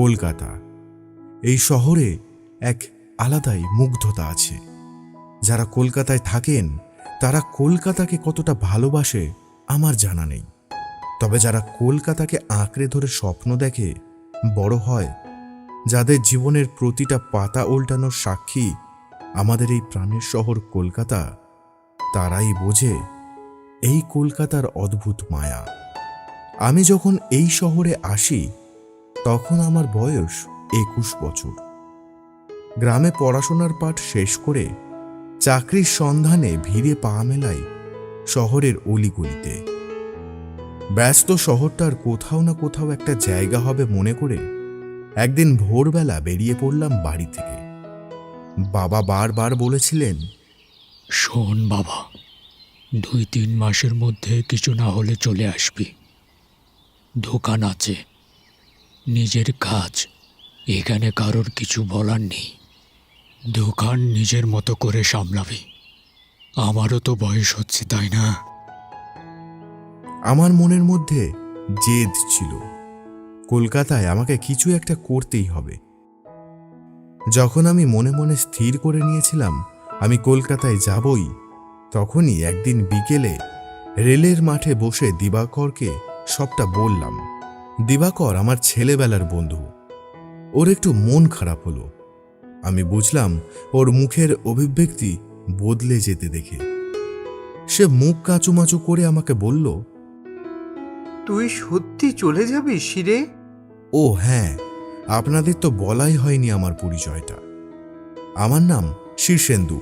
কলকাতা। এই শহরে এক আলাদাই মুগ্ধতা আছে। যারা কলকাতায় থাকেন, তারা কলকাতাকে কতটা ভালোবাসে আমার জানা নেই। তবে যারা কলকাতাকে আঁকড়ে ধরে স্বপ্ন দেখে, বড় হয়। যাদের জীবনের প্রতিটা পাতা উল্টানোর সাক্ষী আমাদের এই প্রাণের শহর কলকাতা, তারাই বোঝে এই কলকাতার অদ্ভুত মায়া। আমি যখন এই শহরে আসি তখন আমার বয়স একুশ বছর। গ্রামে পড়াশোনার পাঠ শেষ করে চাকরির সন্ধানে ভিড়ে পা মেলাই শহরের অলিগলিতে। ব্যস্ত শহরটার কোথাও না কোথাও একটা জায়গা হবে মনে করে একদিন ভোরবেলা বেরিয়ে পড়লাম বাড়ি থেকে। বাবা বারবার বলেছিলেন, শোন বাবা, দুই তিন মাসের মধ্যে কিছু না হলে চলে আসবি। দোকান আছে। নিজের কাজ। এখানে কারোর কিছু বলার নেই। দোকান নিজের মতো করে সামলাবি। আমারও তো বয়স হচ্ছে, তাই না? আমার মনের মধ্যে জেদ ছিল। কলকাতায় আমাকে কিছু একটা করতেই হবে। যখন আমি মনে মনে স্থির করে নিয়েছিলাম, আমি কলকাতায় যাবই, তখনই একদিন বিকেলে রেলের মাঠে বসে দিবাকরকে সবটা বললাম। দিবাকর আমার ছেলেবেলার বন্ধু। ওর একটু মন খারাপ হলো। আমি বুঝলাম ওর মুখের অভিব্যক্তি বদলে যেতে দেখে। সে মুখ কাঁচুমাচু করে আমাকে বলল তুই সত্যি চলে যাবি শিরে? ও হ্যাঁ আপনাদের তো বলাই হয়নি আমার পরিচয়টা। আমার নাম শীর্ষেন্দু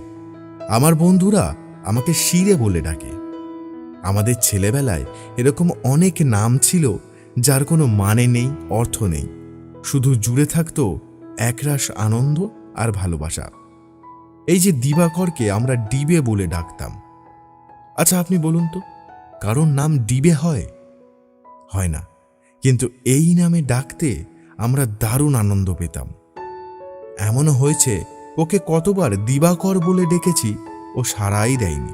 আমার বন্ধুরা আমাকে শিরে বলে ডাকে। আমাদের ছেলেবেলায় এরকম অনেক নাম ছিল যার কোনো মানে নেই, অর্থ নেই। শুধু জুড়ে থাকতো একরাশ আনন্দ আর ভালোবাসা। এই যে দিবাকরকে আমরা ডিবে বলে ডাকতাম। আচ্ছা আপনি বলুন তো, কারোর নাম ডিবে হয়? হয় না। কিন্তু এই নামে ডাকতে আমরা দারুণ আনন্দ পেতাম। এমনও হয়েছে, ওকে কতবার দিবাকর বলে ডেকেছি, ও সারাই দেয়নি।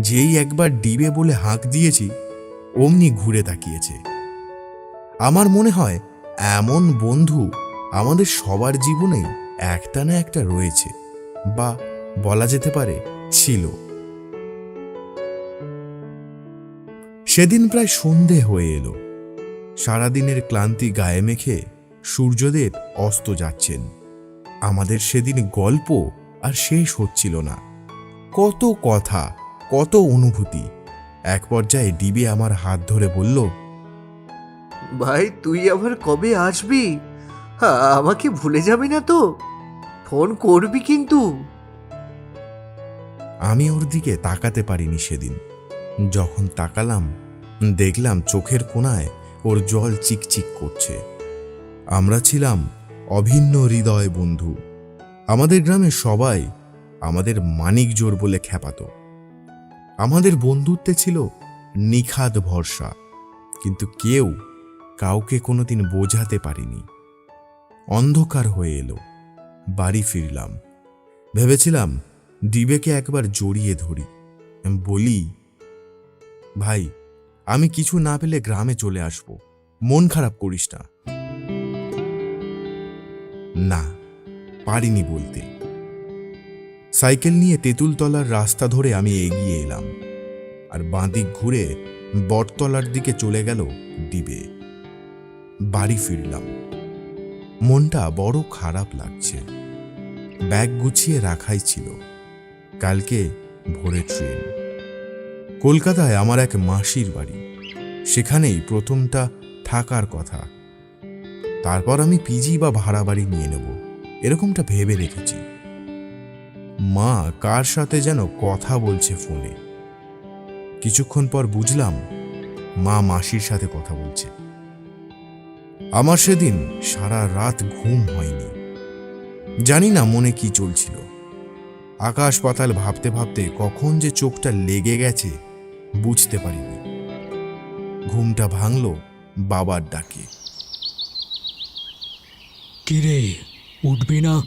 যেই একবার ডিবে বলে হাঁক দিয়েছি, অমনি ঘুরে তাকিয়েছে। আমার মনে হয় এমন বন্ধু আমাদের সবার জীবনেই একটা না একটা রয়েছে বা বলা যেতে পারে ছিল। সেদিন প্রায় সন্ধে হয়ে এলো। সারাদিনের ক্লান্তি গায়ে মেখে সূর্যদেব অস্ত যাচ্ছেন। আমাদের সেদিন গল্প আর শেষ হচ্ছিল না। কত কথা, কত অনুভূতি। এক পর্যায়ে ডিবে আমার হাত ধরে বলল ভাই, তুই আবার কবে আসবি? আমাকে ভুলে যাবি না তো। ফোন করবি কিন্তু। আমি ওর দিকে তাকাতে পারিনি সেদিন। যখন তাকালাম, দেখলাম চোখের কোনায় ওর জল চিকচিক করছে। আমরা ছিলাম অভিন্ন হৃদয় বন্ধু। আমাদের গ্রামে সবাই আমাদের মানিক জোর বলে খ্যাপাত। আমাদের বন্ধুত্বে ছিল নিখাদ ভরসা। কিন্তু কেউ কাউকে কোনোদিন বোঝাতে পারিনি। অন্ধকার হয়ে এলো। বাড়ি ফিরলাম। ভেবেছিলাম ডিবেকে একবার জড়িয়ে ধরি। বলি, ভাই, আমি কিছু না পেলে গ্রামে চলে আসব। মন খারাপ করিস না। না, পারিনি বলতে। সাইকেল নিয়ে তেঁতুলতলার রাস্তা ধরে আমি এগিয়ে এলাম। আর বাঁদিক ঘুরে বটতলার দিকে চলে গেল ডিবে বাড়ি ফিরলাম। মনটা বড় খারাপ লাগছে। ব্যাগ গুছিয়ে রাখাই ছিল। কালকে ভোরে ট্রেন। কলকাতায় আমার এক মাসির বাড়ি। সেখানেই প্রথমটা থাকার কথা। তারপর আমি পিজি বা ভাড়া বাড়ি নিয়ে নেব, এরকমটা ভেবে রেখেছি মা কার সাথে যেন কথা বলছে ফোনে। কিছুক্ষণ পর বুঝলাম, মা মাসির সাথে কথা বলছে। আমার সেদিন সারা রাত ঘুম হয়নি। জানি না মনে কি চলছিল। আকাশ পাতাল ভাবতে ভাবতে কখন যে চোখটা লেগে গেছে বুঝতে পারিনি। ঘুমটা ভাঙল বাবার ডাকে। কিরে উঠবি না?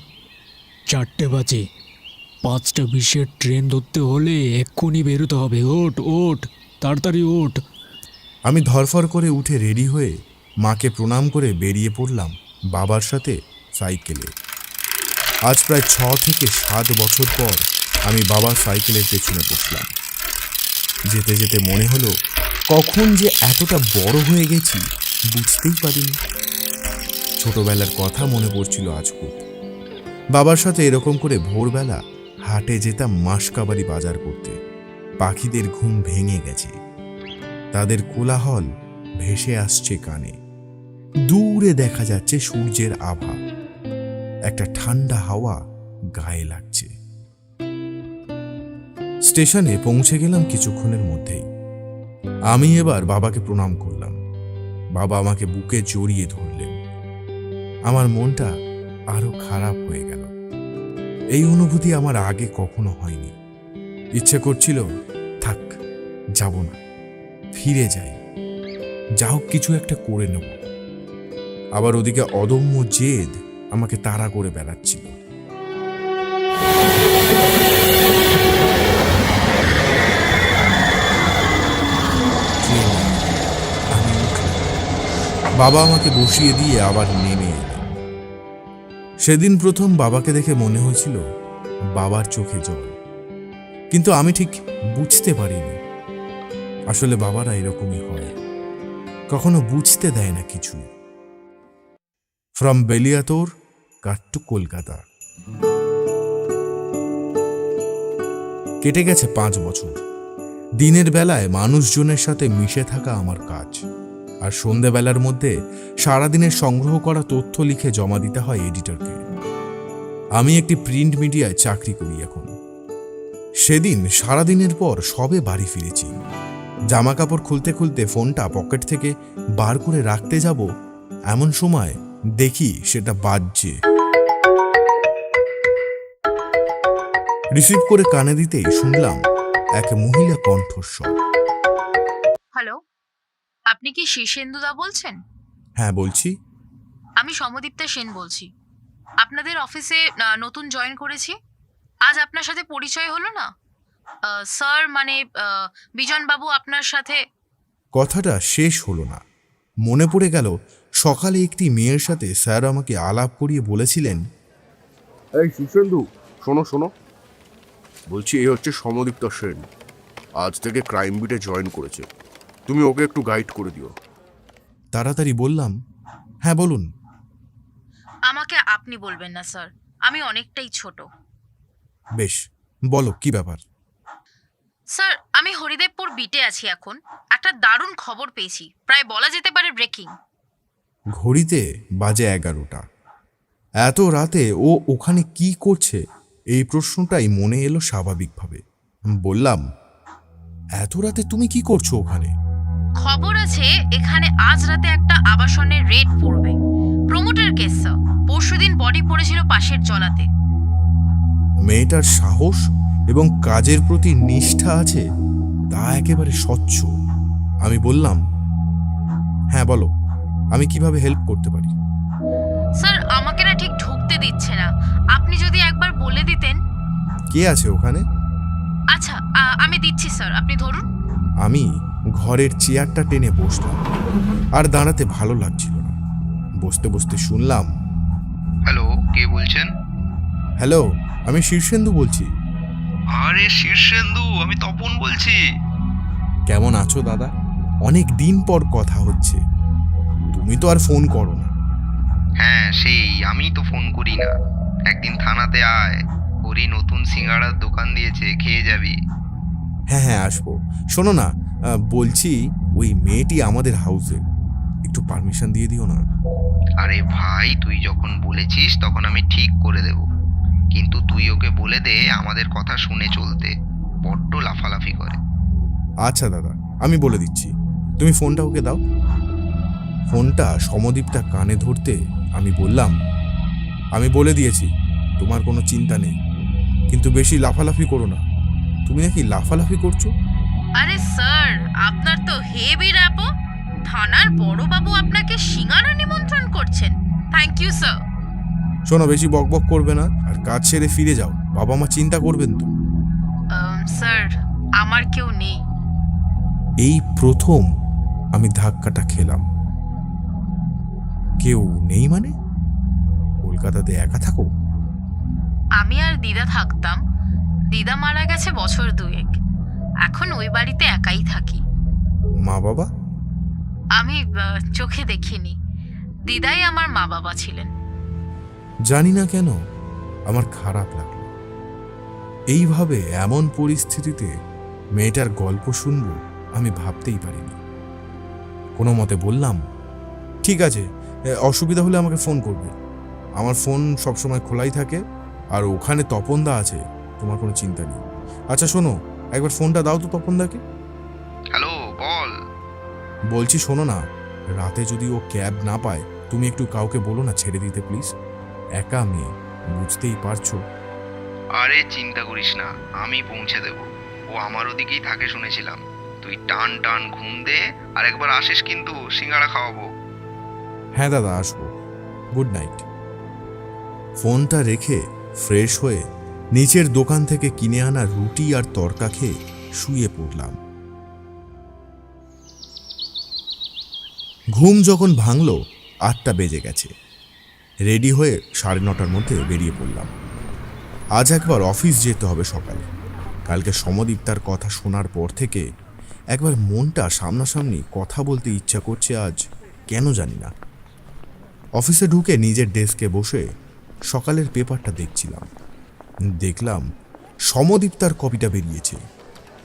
চারটে বাজে। পাঁচটা বিশের ট্রেন ধরতে হলে এক্ষুনি বেরোতে হবে। ওঠ ওঠ তাড়াতাড়ি ওঠ। আমি ধরফর করে উঠে রেডি হয়ে মাকে প্রণাম করে বেরিয়ে পড়লাম বাবার সাথে সাইকেলে। আজ প্রায় ছ থেকে সাত বছর পর আমি বাবার সাইকেলের পেছনে বসলাম। যেতে যেতে মনে হলো, কখন যে এতটা বড় হয়ে গেছি বুঝতেই পারিনি। ছোটবেলার কথা মনে পড়ছিল আজ খুব বাবার সাথে এরকম করে ভোরবেলা হাটে যেতাম মাসকাবারি বাজার করতে। পাখিদের ঘুম ভেঙে গেছে। তাদের কোলাহল ভেসে আসছে কানে। দূরে দেখা যাচ্ছে সূর্যের আভা। একটা ঠান্ডা হাওয়া গায়ে লাগছে। স্টেশনে পৌঁছে গেলাম কিছুক্ষণের মধ্যেই। আমি এবার বাবাকে প্রণাম করলাম। বাবা আমাকে বুকে জড়িয়ে ধরলেন। আমার মনটা আরও খারাপ হয়ে গেল। এই অনুভূতি আমার আগে কখনো হয়নি। ইচ্ছে করছিল, থাক, যাব না। ফিরে যাই। যা হোক কিছু একটা করে নেব। আবার ওদিকে অদম্য জেদ আমাকে তাড়া করে বেড়াচ্ছিল। বাবা আমাকে বসিয়ে দিয়ে আবার নেমে এলেন। সেদিন প্রথম বাবাকে দেখে মনে হয়েছিল বাবার চোখে জল। কিন্তু আমি ঠিক বুঝতে পারিনি আসলে বাবারা এরকমই হয়। কখনো বুঝতে দেয় না কিছু। ফ্রম বেলিয়াতোর কাট টু কলকাতা কেটে গেছে পাঁচ বছর। দিনের বেলায় মানুষজনের সাথে মিশে থাকা আমার কাজ। আর সন্ধেবেলার মধ্যে সারাদিনের সংগ্রহ করা তথ্য লিখে জমা দিতে হয় এডিটরকে। আমি একটি প্রিন্ট মিডিয়ায় চাকরি করি এখন। সেদিন সারাদিনের পর সবে বাড়ি ফিরেছি। জামা কাপড় খুলতে খুলতে ফোনটা পকেট থেকে বার করে রাখতে যাব এমন সময় দেখি সেটা বাজছে। রিসিভ করে কানে দিতেই শুনলাম এক মহিলা কণ্ঠস্বর। হ্যালো আপনি কি শীর্ষেন্দুদা বলছেন? হ্যাঁ বলছি। আমি সমদীপ্তা সেন বলছি। আপনাদের অফিসে আহ, নতুন জয়েন করেছি। আজ আপনার সাথে পরিচয় হলো না? আহ, স্যার মানে আহ, বিজনবাবু আপনার সাথে কথাটা শেষ হলো না। মনে পড়ে গেল সকালে একটি মেয়ের সাথে স্যার আমাকে আলাপ করিয়ে বলেছিলেন এই সুসেন্দু শোনো শোনো। বলছি এই হচ্ছে সমদীপ্ত সেন। আজ থেকে ক্রাইম বিটে জয়েন করেছে। তুমি ওকে একটু গাইড করে দিও। তাড়াতাড়ি বললাম হ্যাঁ বলুন। আমাকে আপনি বলবেন না স্যার। আমি অনেকটাই ছোট। বেশ বলো কি ব্যাপার? স্যার আমি হরিদেবপুর বিটে আছি এখন। একটা দারুণ খবর পেয়েছি। প্রায় বলা যেতে পারে ব্রেকিং। ঘড়িতে বাজে এগারোটা। এত রাতে ও ওখানে কি করছে? এই প্রশ্নটাই মনে এলো স্বাভাবিকভাবে। বললাম এত রাতে তুমি কি করছ ওখানে? খবর আছে এখানে আজ রাতে একটা আবাসনের রেড পড়বে। প্রমোটার কেস পরশুদিন বডি পড়েছিল পাশের জলাতে। মেয়েটার সাহস এবং কাজের প্রতি নিষ্ঠা আছে তা একেবারে স্বচ্ছ। আমি বললাম হ্যাঁ বলো। আমি কীভাবে হেল্প করতে পারি? স্যার আমাকে না ঠিক ঢুকতে দিচ্ছে না। আপনি যদি একবার বলে দিতেন। কে আছে ওখানে? আচ্ছা আমি দিচ্ছি স্যার আপনি ধরুন। আমি ঘরের চেয়ারটা টেনে বসলাম। আর দাঁড়াতে ভালো লাগছিল না। বসতে বসতে শুনলাম। হ্যালো কে বলছেন? হ্যালো আমি শীর্ষেন্দু বলছি। আরে শীর্ষেন্দু আমি তপন বলছি। কেমন আছো দাদা? অনেক দিন পর কথা হচ্ছে। তুমি তো আর ফোন করো না। হ্যাঁ সেই আমি তো ফোন করি না। একদিন থানাতে আয় হরি নতুন সিঙ্গাড়ার দোকান দিয়েছে খেয়ে যাবি। হ্যাঁ হ্যাঁ আসব। শোনো না বলছি ওই মেয়েটি আমাদের হাউসে একটু পারমিশন দিয়ে দিও না। আরে ভাই তুই যখন বলেছিস তখন আমি ঠিক করে দেব। কিন্তু তুই ওকে বলে দে আমাদের কথা শুনে চলতে। বড্ড লাফালাফি করে। আচ্ছা দাদা আমি বলে দিচ্ছি। তুমি ফোনটা ওকে দাও। ফোনটা সমদীপটা কানে ধরতে আমি বললাম আমি বলে দিয়েছি তোমার কোনো চিন্তা নেই। কিন্তু বেশি লাফালাফি করো না। তুমি নাকি লাফালাফি করছ? আরে স্যার আপনার তো হেভি র্যাপো। থানার বড়বাবু আপনাকে সিঙ্গারা নিমন্ত্রণ করছেন। থ্যাংক ইউ স্যার শোনো বেশি বকবক করবে না আর কাজ ছেড়ে ফিরে যাও। বাবা মা চিন্তা করবেন তো। স্যার আমার কেউ নেই। এই প্রথম আমি ধাক্কাটা খেলাম। কেউ নেই মানে? কলকাতাতে একা থাকো? আমি আর দিদা থাকতাম। দিদা মারা গেছে বছর দুয়েক। এখন ওই বাড়িতে একাই থাকি। মা বাবা? আমি আহ, চোখে দেখিনি। দিদাই আমার মা বাবা ছিলেন। জানি না কেন আমার খারাপ লাগল। এইভাবে এমন পরিস্থিতিতে মেয়েটার গল্প শুনব আমি ভাবতেই পারিনি। কোনো মতে বললাম ঠিক আছে অসুবিধা হলে আমাকে ফোন করবে। আমার ফোন সবসময় খোলাই থাকে আর ওখানে তপনদা আছে তোমার কোনো চিন্তা নেই। আচ্ছা শোনো একবার ফোনটা দাও তো তপনদাকে। হ্যালো বল। বলছি শোনো না রাতে যদি ও ক্যাব না পায় তুমি একটু কাউকে বলো না ছেড়ে দিতে প্লিজ একা মেয়ে বুঝতেই পারছ। আরে চিন্তা করিস না আমি পৌঁছে দেব। ও আমার ওদিকেই থাকে শুনেছিলাম। তুই টান টান ঘুম দে আর একবার আসিস কিন্তু সিঙ্গারা খাওয়াবো। হ্যাঁ দাদা, আসব। Good night. ফোনটা রেখে ফ্রেশ হয়ে নিচের দোকান থেকে কিনে আনা রুটি আর তরকা খেয়ে শুয়ে পড়লাম। ঘুম যখন ভাঙল, আটটা বেজে গেছে। রেডি হয়ে সাড়ে নটার মধ্যে বেরিয়ে পড়লাম। আজ একবার অফিস যেতে হবে সকালে। কালকে সমদীপ তার কথা শোনার পর থেকে একবার মনটা সামনাসামনি কথা বলতে ইচ্ছা করছে আজ, কেন জানি না। অফিসে ঢুকে নিজের ডেস্কে বসে সকালের পেপারটা দেখছিলাম। দেখলাম সমদীপ তার কপিটা বেরিয়েছে।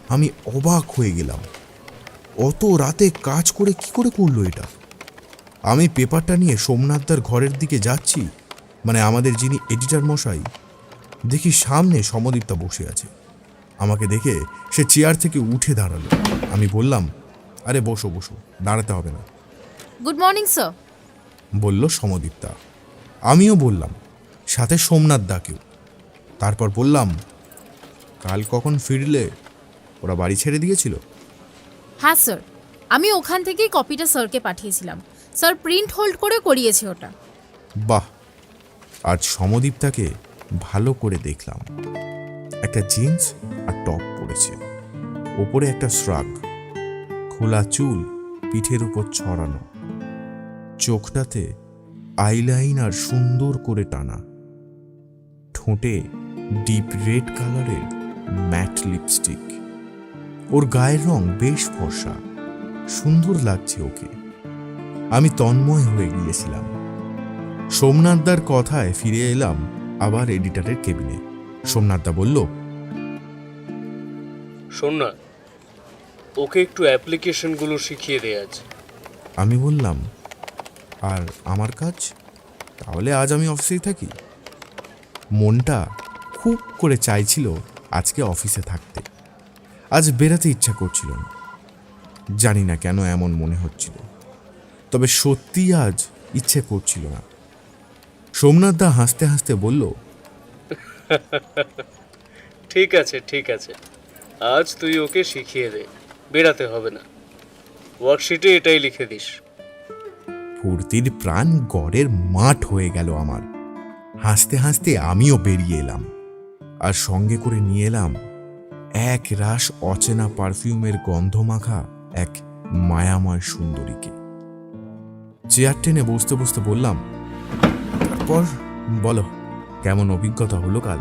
আমি অবাক হয়ে গেলাম। অত রাতে কাজ করে কি করে করল এটা? আমি পেপারটা নিয়ে সোমনাথদার ঘরের দিকে যাচ্ছি মানে আমাদের যিনি এডিটার মশাই, দেখি সামনে সমদীপটা বসে আছে। আমাকে দেখে সে চেয়ার থেকে উঠে দাঁড়াল। আমি বললাম, আরে বসো বসো, দাঁড়াতে হবে না। গুড মর্নিং স্যার বলল সমদীপ্তা। আমিও বললাম সাথে সোমনাথ দাকেও তারপর বললাম কাল কখন ফিরলে? ওরা বাড়ি ছেড়ে দিয়েছিল? হ্যাঁ স্যার। আমি ওখান থেকেই কপিটা স্যারকে পাঠিয়েছিলাম। স্যার প্রিন্ট হোল্ড করে করিয়েছে ওটা। বাহ! আজ সমদীপ্তাকে ভালো করে দেখলাম। একটা জিন্স আর টপ পরেছে। ওপরে একটা শ্রাগ। খোলা চুল পিঠের উপর ছড়ানো। চোখটাতে আইলাইনার সুন্দর করে টানা। ঠোঁটে ডিপ রেড কালারের ম্যাট লিপস্টিক। ওর গায়ের রং বেশ ফর্সা সুন্দর লাগছে ওকে। আমি তন্ময় হয়ে গিয়েছিলাম। সোমনাথদার কথায় ফিরে এলাম আবার এডিটারের কেবিনে। সোমনাথদা বলল শোন না ওকে একটু অ্যাপ্লিকেশনগুলো শিখিয়ে দে আজ। আমি বললাম আর আমার কাজ? তাহলে আজ আমি অফিসেই থাকি। মনটা খুব করে চাইছিল আজকে অফিসে থাকতে। আজ বেরাতে ইচ্ছা করছিল না। জানি না কেন এমন মনে হচ্ছিল। তবে সত্যি আজ ইচ্ছে করছিল না। সোমনাথ দা হাসতে হাসতে বলল, ঠিক আছে ঠিক আছে। আজ তুই ওকে শিখিয়ে দে। বেরাতে হবে না। ওয়ার্কশিটে এটাই লিখে দিস। ফুর্তির প্রাণ গড়ের মাঠ হয়ে গেল আমার। হাসতে হাসতে আমিও বেরিয়ে এলাম আর সঙ্গে করে নিয়ে এলাম এক রাস অচেনা পারফিউমের গন্ধ মাখা এক মায়াময় সুন্দরীকে। চেয়ার টেনে বসতে বসতে বললাম, তারপর বলো, কেমন অভিজ্ঞতা হলো কাল?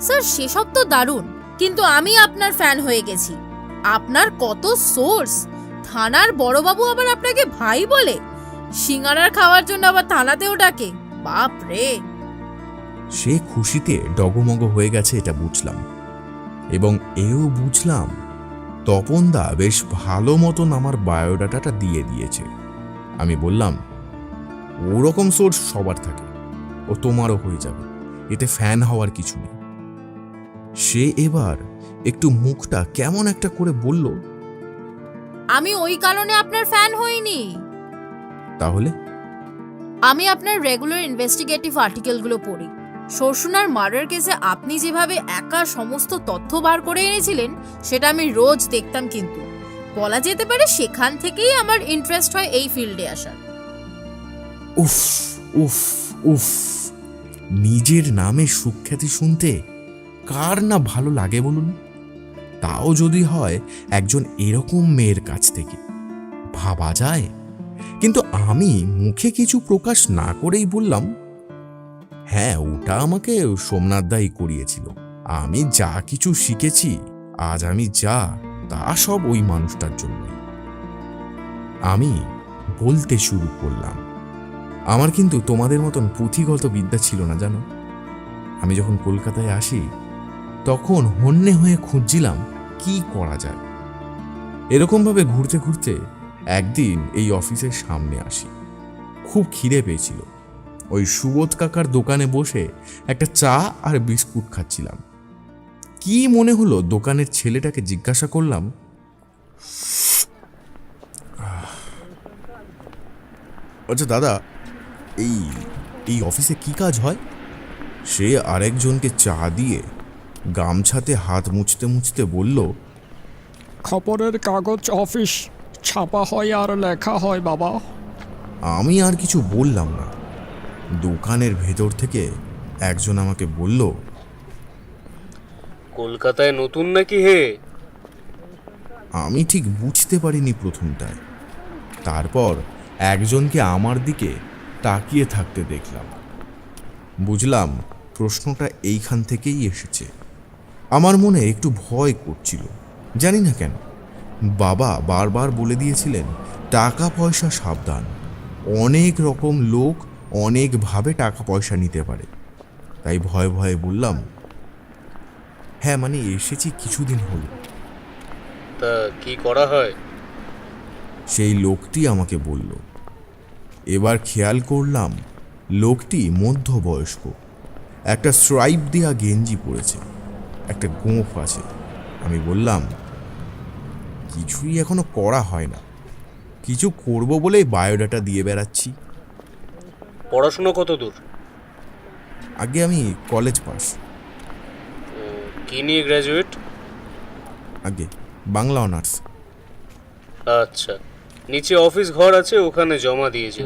স্যার, সেসব তো দারুণ, কিন্তু আমি আপনার ফ্যান হয়ে গেছি। আপনার কত সোর্স থানার বড়বাবু আবার আপনাকে ভাই বলে? সিঙ্গারার খাওয়ার জন্য আবার থানাতেও ডাকে। বাপ রে। সে খুশিতে ডগমগ হয়ে গেছে এটা বুঝলাম। এবং এও বুঝলাম, তপনদা বেশ ভালো মতন আমার বায়োডাটাটা দিয়ে দিয়েছে। আমি বললাম, ওরকম সোর্স সবার থাকে। ও তোমারও হয়ে যাবে। এতে ফ্যান হওয়ার কিছু নেই। সে এবার একটু মুখটা কেমন একটা করে বলল আমি ওই কারণে আপনার ফ্যান হইনি। তাহলে? আমি আপনার রেগুলার ইনভেস্টিগেটিভ আর্টিকেলগুলো পড়ি। শর্ষুনার মার্ডার কেসে আপনি যেভাবে একা সমস্ত তথ্য বার করে এনেছিলেন সেটা আমি রোজ দেখতাম কিন্তু। বলা যেতে পারে সেখান থেকেই আমার ইন্টারেস্ট হয় এই ফিল্ডে আসার। উফ উফ উফ। নিজের নামে সুখ্যাতি শুনতে কার না ভালো লাগে বলুন? তাও যদি হয় একজন এরকম মেয়ের কাছ থেকে। ভাবা যায়। কিন্তু আমি মুখে কিছু প্রকাশ না করেই বললাম হ্যাঁ ওটা আমাকে সোমনাথ দাই করিয়েছিল। আমি যা কিছু শিখেছি, আজ আমি যা, তা সব ওই মানুষটার জন্য আমি বলতে শুরু করলাম, আমার কিন্তু তোমাদের মতন পুঁথিগত বিদ্যা ছিল না, জানো? আমি যখন কলকাতায় আসি, তখন হন্যে হয়ে খুঁজছিলাম কি করা যায়? এরকমভাবে ঘুরতে ঘুরতে একদিন এই অফিসের সামনে আসি। খুব খিদে পেয়েছিল। ওই সুবোধ কাকার দোকানে বসে একটা চা আর বিস্কুট খাচ্ছিলাম। কি মনে হলো দোকানের ছেলেটাকে জিজ্ঞাসা করলাম আচ্ছা দাদা, এই এই অফিসে কি কাজ হয়? সে আরেকজনকে চা দিয়ে গামছাতে হাত মুছতে মুছতে বলল খবরের কাগজ অফিস ছাপা হয় আর লেখা হয় বাবা। আমি আর কিছু বললাম না। দোকানের ভেতর থেকে একজন আমাকে বলল কলকাতায় নতুন নাকি হে? আমি ঠিক বুঝতে পারিনি প্রথমটায়। তারপর একজনকে আমার দিকে তাকিয়ে থাকতে দেখলাম। বুঝলাম প্রশ্নটা এইখান থেকেই এসেছে। আমার মনে একটু ভয় করছিল। জানি না কেন। বাবা বারবার বলে দিয়েছিলেন টাকা পয়সা সাবধান। অনেক রকম লোক অনেকভাবে টাকা পয়সা নিতে পারে। তাই ভয়ে ভয়ে বললাম হ্যাঁ মানে এসেছি কিছুদিন হলো। তা কি করা হয়? সেই লোকটি আমাকে বলল এবার খেয়াল করলাম লোকটি মধ্যবয়স্ক। একটা স্ট্রাইপ দেওয়া গেঞ্জি পরেছে। একটা গোঁফ আছে। আমি বললাম কিছুই এখনও করা হয় না। কিছু করব বলেই বায়োডাটা দিয়ে বেড়াচ্ছি। পড়াশোনা কত দূর? আগে আমি কলেজ পাস। কি নিয়ে গ্র্যাজুয়েট আগে বাংলা অনার্স। আচ্ছা নিচে অফিস ঘর আছে ওখানে জমা দিয়েছে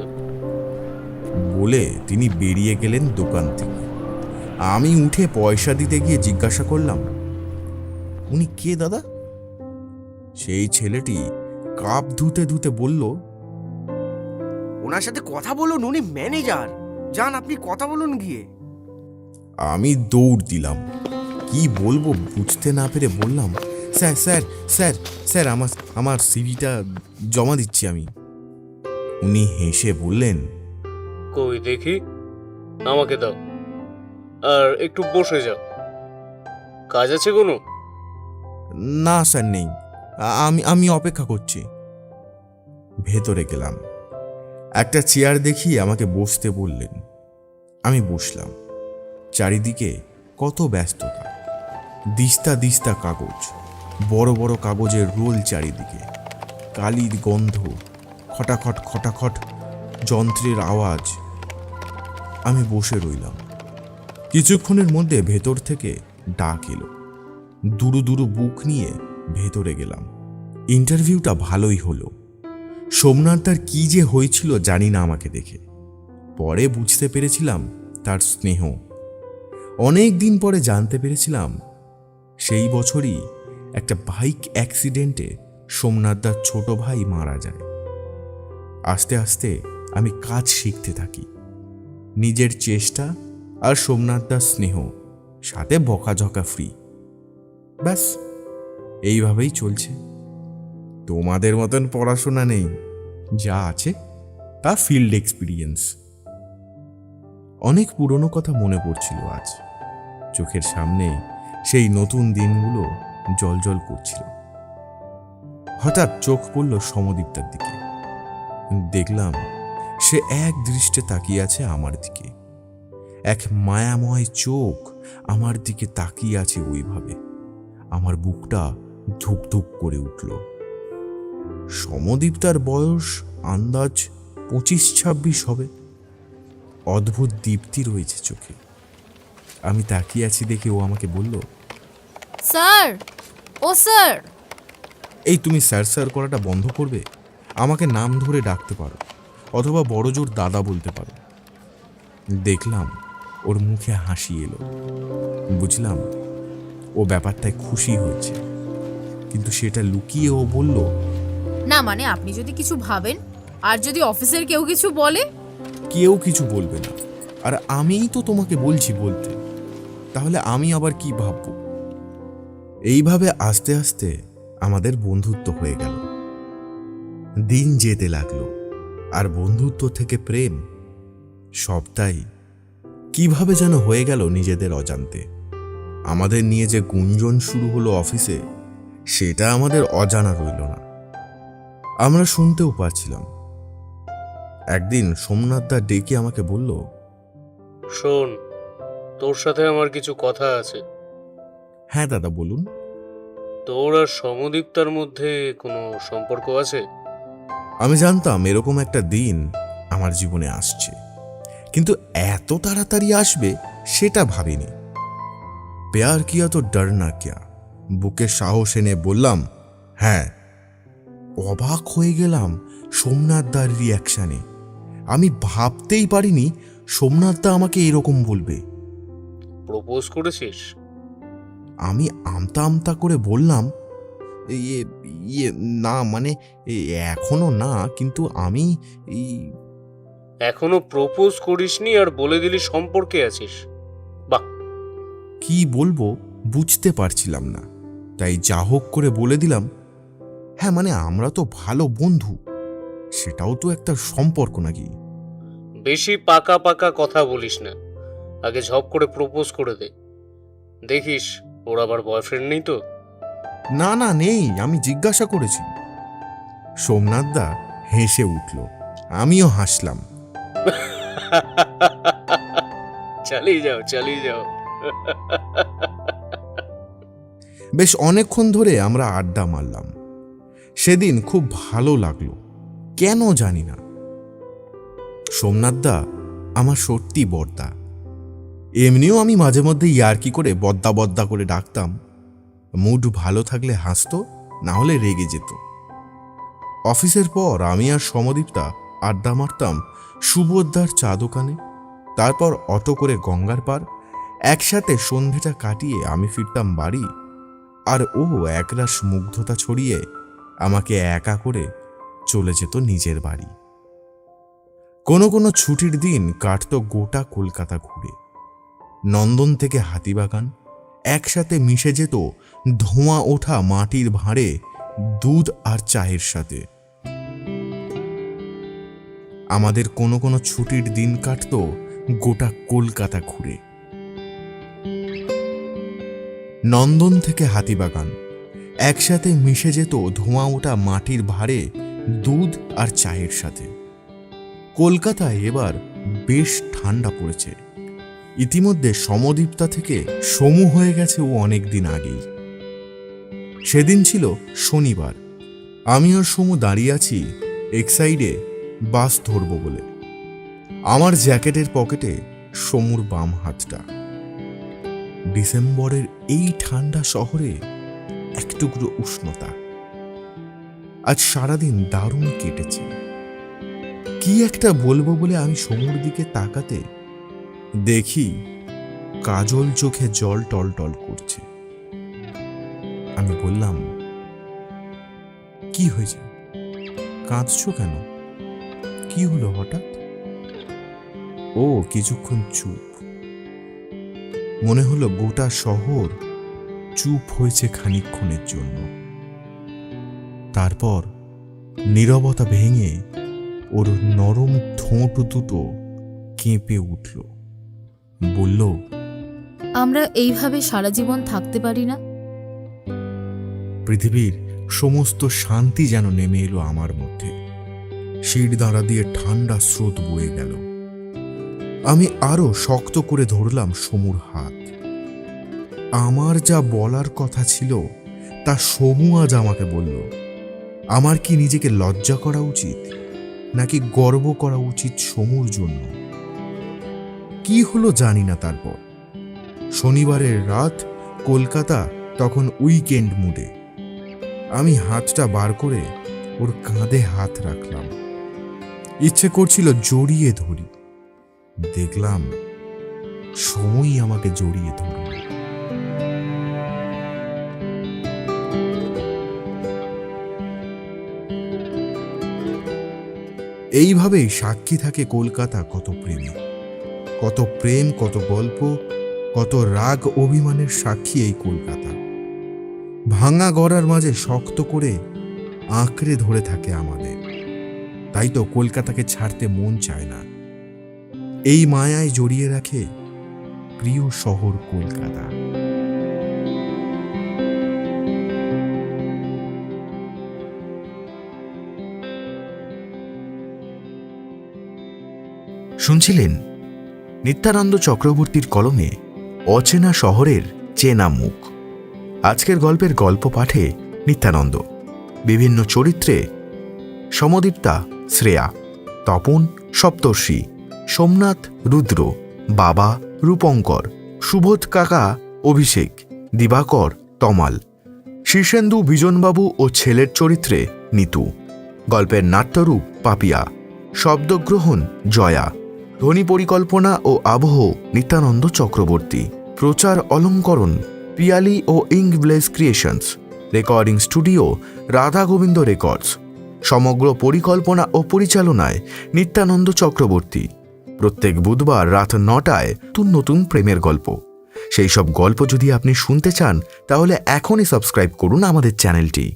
বলে তিনি বেরিয়ে গেলেন দোকান থেকে। আমি উঠে পয়সা দিতে গিয়ে জিজ্ঞাসা করলাম উনি কে দাদা? সেই ছেলেটি কাপ ধুতে ধুতে বলল ওনার সাথে কথা বলুন উনি ম্যানেজার। যান আপনি কথা বলুন গিয়ে। আমি দৌড় দিলাম। কি বলব বুঝতে না পেরে বললাম স্যার স্যার স্যার স্যার আমার আমার সিভিটা জমা দিচ্ছি আমি। উনি হেসে বললেন কই দেখি? আমাকে দাও। আর একটু বসে যাও। কাজ আছে কোনো? না, স্যার, নেই। আমি আমি অপেক্ষা করছি। ভেতরে গেলাম। একটা চেয়ার দেখিয়ে আমাকে বসতে বললেন। আমি বসলাম। চারিদিকে কত ব্যস্ততা। দিস্তা দিস্তা কাগজ, বড় বড় কাগজের রোল চারিদিকে। কালির গন্ধ, খটাখট খটাখট যন্ত্রের আওয়াজ। আমি বসে রইলাম। কিছুক্ষণের মধ্যে ভেতর থেকে ডাক এলো। দুরু দুরু বুক নিয়ে ভেতরে গেলাম। ইন্টারভিউটা ভালোই হলো। সোমনাথ তার কি যে হয়েছিল জানি না আমাকে দেখে। পরে বুঝতে পেরেছিলাম তার স্নেহ। অনেক দিন পরে জানতে পেরেছিলাম সেই বছরই একটা বাইক অ্যাক্সিডেন্টে সোমনাথদার ছোট ভাই মারা যায়। আস্তে আস্তে আমি কাজ শিখতে থাকি। নিজের চেষ্টা আর সোমনাথ দাস স্নেহ, সাথে বকাঝকা ফ্রি ব্যাস, এইভাবেই চলছে। তোমাদের মতন পড়াশোনা নেই, যা আছে তা ফিল্ড এক্সপিরিয়েন্স অনেক পুরনো কথা মনে পড়ছিল আজ। চোখের সামনে সেই নতুন দিনগুলো জলজল করছিল। হঠাৎ চোখ পড়ল সমদীপ্তার দিকে। দেখলাম সে এক দৃষ্টে তাকিয়ে আছে আমার দিকে। এক মায়াময় চোখ আমার দিকে তাকিয়ে আছে ওইভাবে। আমার বুকটা ধুক ধুক করে উঠল। সমদীপ্তার বয়স আন্দাজ পঁচিশ ছাব্বিশ হবে। অদ্ভুত দীপ্তি রয়েছে চোখে। আমি তাকিয়ে আছি দেখে ও আমাকে বলল স্যার! ও স্যার! এই তুমি স্যার স্যার করাটা বন্ধ করবে? আমাকে নাম ধরে ডাকতে পারো অথবা বড় জোর দাদা বলতে পারো। দেখলাম ওর মুখে হাসি এলো। বুঝলাম ও ব্যাপারটায় খুশি হয়েছে। কিন্তু সেটা লুকিয়ে ও বলল না মানে আপনি যদি কিছু ভাবেন আর যদি অফিসের কেউ কিছু বলে? কেউ কিছু বলবে না। আর আমিই তো তোমাকে বলছি বলতে। তাহলে আমি আবার কি ভাববো? এইভাবে আস্তে আস্তে আমাদের বন্ধুত্ব হয়ে গেল। দিন যেতে লাগল আর বন্ধুত্ব থেকে প্রেম সবটাই কীভাবে যেন হয়ে গেল নিজেদের অজান্তে। আমাদের নিয়ে যে গুঞ্জন শুরু হলো অফিসে সেটা আমাদের অজানা রইল না। আমরা শুনতেও পাচ্ছিলাম একদিন সোমনাথ সোমনাথদা ডেকে আমাকে বলল শোন তোর সাথে আমার কিছু কথা আছে। হ্যাঁ দাদা বলুন। তোর আর সমদীপ্তার মধ্যে কোনো সম্পর্ক আছে? আমি জানতাম এরকম একটা দিন আমার জীবনে আসছে। কিন্তু এত তাড়াতাড়ি আসবে সেটা ভাবিনি। পেয়ার কিয়া তো ডর না কিয়া? বুকে সাহস এনে বললাম হ্যাঁ। অবাক হয়ে গেলাম সোমনাথদার রিয়াকশানে আমি ভাবতেই পারিনি সোমনাথদা আমাকে এরকম বলবে। প্রপোজ করেছিস? আমি আমতা আমতা করে বললাম ইয়ে ইয়ে না মানে এখনও না কিন্তু আমি এই এখনও প্রপোজ করিসনি আর বলে দিলি সম্পর্কে আছিস। বাহ। কি বলব বুঝতে পারছিলাম না। তাই যা হোক করে বলে দিলাম। হ্যাঁ মানে আমরা তো ভালো বন্ধু। সেটাও তো একটা সম্পর্ক নাকি? বেশি পাকা পাকা কথা বলিস না। আগে ঝপ করে প্রপোজ করে দে। দেখিস ওর আবার বয়ফ্রেন্ড নেই তো? না না নেই আমি জিজ্ঞাসা করেছি। সোমনাথদা হেসে উঠল। আমিও হাসলাম। যাও যাও। বেশ অনেকক্ষণ ধরে আমরা আড্ডা মারলাম। সেদিন খুব ভালো লাগল। কেন জানি না। সোমনাথদা আমার সত্যি বর্দা এমনিও আমি মাঝে মধ্যে ইয়ার্কি করে বদ্দা বদ্দা করে ডাকতাম। মুড ভালো থাকলে হাসতো, না হলে রেগে যেত। অফিসের পর আমি আর সমদীপ্তা আড্ডা মারতাম সুবোদ্দার চা দোকানে তারপর অটো করে গঙ্গার পার, একসাথে সন্ধেটা কাটিয়ে আমি ফিরতাম বাড়ি, আর ও একরাশ মুগ্ধতা ছড়িয়ে আমাকে একা করে চলে যেত নিজের বাড়ি। কোনো কোনো ছুটির দিন কাটত গোটা কলকাতা ঘুরে। নন্দন থেকে হাতিবাগান, একসাথে মিশে যেত ধোঁয়া ওঠা মাটির ভাঁড়ে দুধ আর চায়ের সাথে। আমাদের কোনো কোনো ছুটির দিন কাটত গোটা কলকাতা ঘুরে। নন্দন থেকে হাতিবাগান। একসাথে মিশে যেত ধোঁয়া ওঠা মাটির ভারে দুধ আর চায়ের সাথে। কলকাতায় এবার বেশ ঠান্ডা পড়েছে। ইতিমধ্যে সমদীপ্তা থেকে সমু হয়ে গেছে ও অনেক দিন আগেই। সেদিন ছিল শনিবার। আমি আর সমু দাঁড়িয়ে আছি এক সাইডে বাস ধরব বলে। আমার জ্যাকেটের পকেটে সমুর বাম হাতটা। ডিসেম্বরের এই ঠান্ডা শহরে এক টুকরো উষ্ণতা। আজ সারাদিন দারুণ কেটেছে। কি একটা বলব বলে আমি সমুর দিকে তাকাতে দেখি কাজল চোখে জল টল টল করছে। আমি বললাম, কি হয়েছে? কাঁদছো কেন? কি হলো হঠাৎ? ও কিছুক্ষণ চুপ। মনে হলো গোটা শহর চুপ হয়েছে খানিকক্ষণের জন্য। তারপর নীরবতা ভেঙে ওর নরম ঠোঁট দুটো কেঁপে উঠল। বলল আমরা এইভাবে সারা জীবন থাকতে পারি না? পৃথিবীর সমস্ত শান্তি যেন নেমে এলো আমার মধ্যে। শির দাঁড়া দিয়ে ঠান্ডা স্রোত বয়ে গেল। আমি আরও শক্ত করে ধরলাম সমুর হাত। আমার যা বলার কথা ছিল, তা সমু আজ আমাকে বলল, আমার কি নিজেকে লজ্জা করা উচিত, নাকি গর্ব করা উচিত সমুর জন্য? কি হলো জানি না তারপর। শনিবারের রাত কলকাতা তখন উইকেন্ড মুডে। আমি হাতটা বার করে ওর কাঁধে হাত রাখলাম। ইচ্ছে করছিল জড়িয়ে ধরি। দেখলাম সময়ই আমাকে জড়িয়ে ধরল। এইভাবেই সাক্ষী থাকে কলকাতা, কত প্রেমে। কত প্রেম, কত গল্প, কত রাগ অভিমানের সাক্ষী এই কলকাতা। ভাঙা গড়ার মাঝে শক্ত করে আঁকড়ে ধরে থাকে আমাদের। তাই তো কলকাতাকে ছাড়তে মন চায় না। এই মায়ায় জড়িয়ে রাখে প্রিয় শহর কলকাতা। শুনছিলেন নিত্যানন্দ চক্রবর্তীর কলমে অচেনা শহরের চেনা মুখ। আজকের গল্পের গল্প পাঠে নিত্যানন্দ। বিভিন্ন চরিত্রে সমদীপ্তা শ্রেয়া, তপন, সপ্তর্ষি, সোমনাথ, রুদ্র, বাবা, রূপঙ্কর, সুবোধ কাকা, অভিষেক, দিবাকর, তমাল, শীর্ষেন্দু, বিজনবাবু ও ছেলের চরিত্রে নিতু, গল্পের নাট্যরূপ পাপিয়া, শব্দগ্রহণ জয়া, ধ্বনি পরিকল্পনা ও আবহ নিত্যানন্দ চক্রবর্তী, প্রচার অলঙ্করণ, পিয়ালি ও ইং bless creations, recording studio, Radha Gobinda records সমগ্র পরিকল্পনা ও পরিচালনায় নিত্যানন্দ চক্রবর্তী। প্রত্যেক বুধবার রাত নটায় নতুন নতুন প্রেমের গল্প। সেই সব গল্প যদি আপনি শুনতে চান, তাহলে এখনই সাবস্ক্রাইব করুন আমাদের চ্যানেলটি।